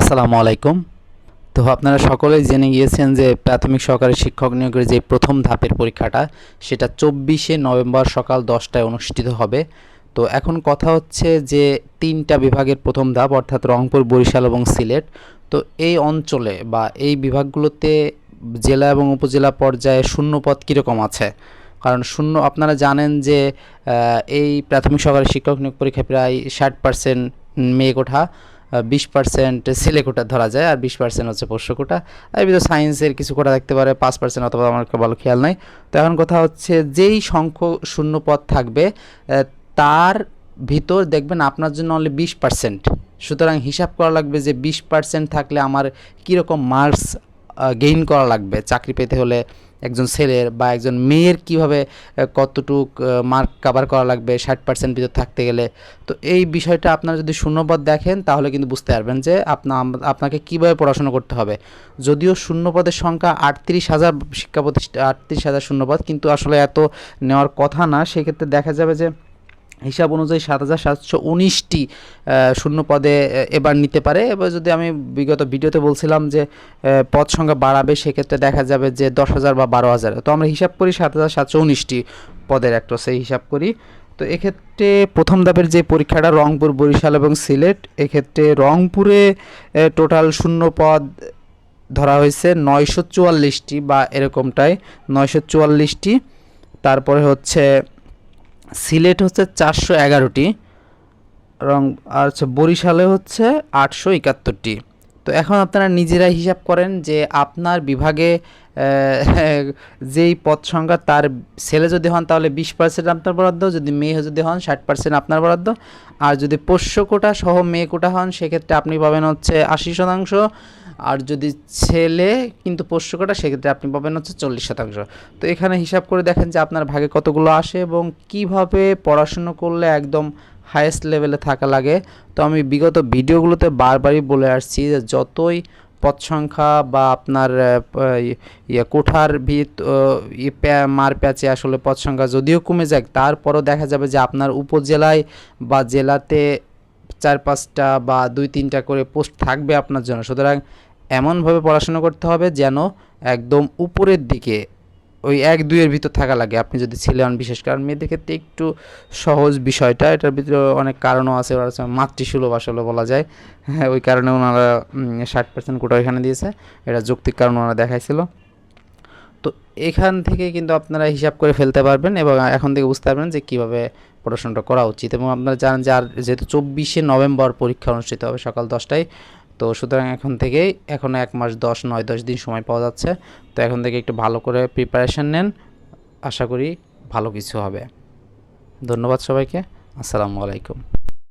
আসসালামু আলাইকুম। তো আপনারা সকলেই জেনে গিয়েছেন যে প্রাথমিক সহকারী শিক্ষক নিয়োগের যে প্রথম ধাপের পরীক্ষাটা, সেটা চব্বিশে নভেম্বর সকাল দশটায় অনুষ্ঠিত হবে। তো এখন কথা হচ্ছে যে তিনটা বিভাগের প্রথম ধাপ, অর্থাৎ রংপুর, বরিশাল এবং সিলেট। তো এই অঞ্চলে বা এই বিভাগগুলোতে জেলা এবং উপজেলা পর্যায়ে শূন্যপদ কীরকম আছে? কারণ শূন্য, আপনারা জানেন যে এই প্রাথমিক সহকারী শিক্ষক নিয়োগ পরীক্ষায় প্রায় ষাট পার্সেন্ট মেয়ে কোঠা। বিশ পার্সেন্ট ছেলে কোটা ধরা যায় আর বিশ পার্সেন্ট হচ্ছে পোষ্য কোটা। আর ভিতরে সায়েন্সের কিছু কোটা থাকতে পারে, পাঁচ পার্সেন্ট অথবা আমার ভালো খেয়াল নাই। তো এখন কথা হচ্ছে যেই সংখ্যক শূন্য পদ থাকবে তার ভিতর দেখবেন আপনার জন্য অনলি বিশ পার্সেন্ট সুতরাং হিসাব করা লাগবে যে বিশ পার্সেন্ট থাকলে আমার কীরকম মার্কস গেইন করা লাগবে। চাকরি পেতে হলে একজন ছেলের বা একজন মেয়ের কীভাবে কতটুক মার্ক কাভার করা লাগবে, ষাট পার্সেন্ট ভিতর থাকতে গেলে। তো এই বিষয়টা আপনারা যদি শূন্যপদ দেখেন, তাহলে কিন্তু বুঝতে পারবেন যে আপনা, আপনাকে কীভাবে পড়াশোনা করতে হবে। যদিও শূন্যপদের সংখ্যা আটত্রিশ হাজার শিক্ষা প্রতিষ্ঠা, আটত্রিশ হাজার শূন্যপদ, কিন্তু আসলে এত নেওয়ার কথা না। সেক্ষেত্রে দেখা যাবে যে হিসাব অনুযায়ী সাত হাজার সাতশো উনিশটি শূন্য পদে এবার নিতে পারে। এবার যদি আমি বিগত ভিডিওতে বলছিলাম যে পদ সংখ্যা বাড়াবে, সেক্ষেত্রে দেখা যাবে যে দশ হাজার বা বারো হাজার। তো আমরা হিসাব করি সাত হাজার সাতশো উনিশটি পদের একটা, সেই হিসাব করি। তো এক্ষেত্রে প্রথম ধাপের যে পরীক্ষাটা, রংপুর, বরিশাল এবং সিলেট, এক্ষেত্রে রংপুরে টোটাল শূন্য পদ ধরা হয়েছে নয়শো চুয়াল্লিশটি বা এরকমটাই, নয়শো চুয়াল্লিশটি। তারপরে হচ্ছে সিলেট হচ্ছে চারশো এগারোটি, রং, আর হচ্ছে বরিশালে হচ্ছে আটশো একাত্তরটি। তো এখন আপনারা নিজেরাই হিসাব করেন যে আপনার বিভাগে যেই পদ সংখ্যা তার ছেলে যদি হন তাহলে বিশ পার্সেন্ট আপনার বরাদ্দ, যদি মেয়ে যদি হন ষাট পার্সেন্ট আপনার বরাদ্দ। আর যদি পোষ্য কোটা সহ মেয়ে কোটা হন, সেক্ষেত্রে আপনি পাবেন হচ্ছে আশি শতাংশ। আর যদি ছেলে কিন্তু পোষ্য কোটা, সেক্ষেত্রে আপনি পাবেন হচ্ছে চল্লিশ শতাংশ। তো এখানে হিসাব করে দেখেন যে আপনার ভাগে কতগুলো আসে এবং কীভাবে পড়াশুনো করলে একদম হায়েস্ট লেভেলে থাকা লাগে। তো আমি বিগত ভিডিওগুলোতে বারবারই বলে আসছি যে যতই পদ সংখ্যা বা আপনার ইয়ে কোঠার ভিত ই প্যা- মার প্যাচে আসলে পদ সংখ্যা যদিও কমে যাক তারপরও দেখা যাবে যে আপনার উপজেলায় বা জেলাতে চার পাঁচটা বা দুই তিনটা করে পোস্ট থাকবে আপনার জন্য। সুতরাং এমনভাবে পড়াশোনা করতে হবে যেন একদম উপরের দিকে, ওই এক দুইয়ের ভিতর থাকা লাগে। আপনি যদি ছেলে হন, বিশেষ কারণ মেয়েদের ক্ষেত্রে একটু সহজ বিষয়টা, এটার ভিতরে অনেক কারণও আছে। ওরা মাতৃসুলভ আসলে বলা যায়। হ্যাঁ ওই কারণে ওনারা ষাট পার্সেন্ট কোটা এখানে দিয়েছে। এটা যৌক্তিক কারণ ওনারা দেখাইছিল। তো এখান থেকে কিন্তু আপনারা হিসাব করে ফেলতে পারবেন এবং এখন থেকে বুঝতে পারবেন যে কীভাবে পড়াশোনাটা করা উচিত। এবং আপনারা জানেন যে আর যেহেতু চব্বিশে নভেম্বর পরীক্ষা অনুষ্ঠিত হবে সকাল দশটায় তো সুতরাং এখন থেকেই, এখন এক মাস দশ, নয়, দশ দিন সময় পাওয়া যাচ্ছে। তো এখন থেকে একটু ভালো করে প্রিপারেশান নেন। আশা করি ভালো কিছু হবে। ধন্যবাদ সবাইকে। আসসালামু আলাইকুম।